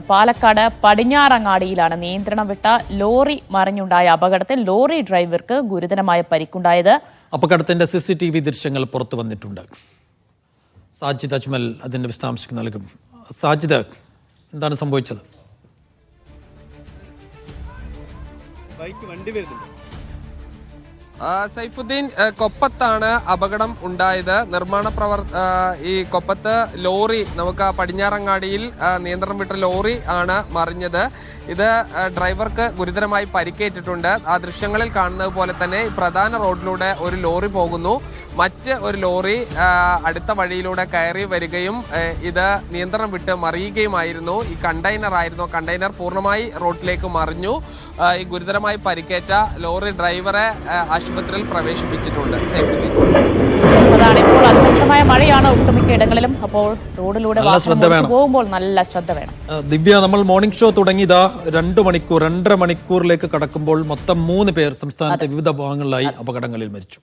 പാലക്കാട് പടിഞ്ഞാറങ്ങാടിയിലാണ് നിയന്ത്രണം വിട്ട ലോറി മറിഞ്ഞുണ്ടായ അപകടത്തിൽ ലോറി ഡ്രൈവർക്ക് ഗുരുതരമായ പരിക്കുണ്ടായത്. അപകടത്തിന്റെ സി സി ടി വി ദൃശ്യങ്ങൾ പുറത്തു വന്നിട്ടുണ്ട്. സാജിദ് അജ്മൽ അതിന്റെ വിശദാംശം നൽകും. സാജിദ് എന്താണ് സംഭവിച്ചത്? ബൈക്ക് വണ്ടി വരുന്നുണ്ട്. സൈഫുദ്ദീൻ കൊപ്പത്താണ് അപകടം ഉണ്ടായത്. നിർമ്മാണ പ്രവർ ഈ കൊപ്പത്ത് ലോറി നമുക്ക് പടിഞ്ഞാറങ്ങാടിയിൽ നിയന്ത്രണം വിട്ട ലോറി ആണ് മറിഞ്ഞത്. ഇത് ഡ്രൈവർക്ക് ഗുരുതരമായി പരിക്കേറ്റിട്ടുണ്ട്. ആ ദൃശ്യങ്ങളിൽ കാണുന്നത് പോലെ തന്നെ പ്രധാന റോഡിലൂടെ ഒരു ലോറി പോകുന്നു. മറ്റ് ഒരു ലോറി അടുത്ത വഴിയിലൂടെ കയറി വരികയും ഇത് നിയന്ത്രണം വിട്ട് മറിയുകയുമായിരുന്നു. ഈ കണ്ടെയ്നർ ആയിരുന്നു. കണ്ടെയ്നർ പൂർണമായി റോഡിലേക്ക് മറിഞ്ഞു. ഈ ഗുരുതരമായി പരിക്കേറ്റ ലോറി ഡ്രൈവറെ ആശുപത്രിയിൽ പ്രവേശിപ്പിച്ചിട്ടുണ്ട്. ഇപ്പോൾ അതിശക്തമായ മഴയാണ് ഒട്ടുമിക്ക ഇടങ്ങളിലും. അപ്പോൾ റോഡിലൂടെ. പോകുമ്പോൾ നല്ല ശ്രദ്ധ വേണം. ദിവ്യ നമ്മൾ മോർണിംഗ് ഷോ തുടങ്ങിയത് രണ്ട് മണിക്കൂർ രണ്ടര മണിക്കൂറിലേക്ക് കടക്കുമ്പോൾ മൊത്തം മൂന്ന് പേർ സംസ്ഥാനത്തെ വിവിധ ഭാഗങ്ങളിലായി അപകടങ്ങളിൽ മരിച്ചു.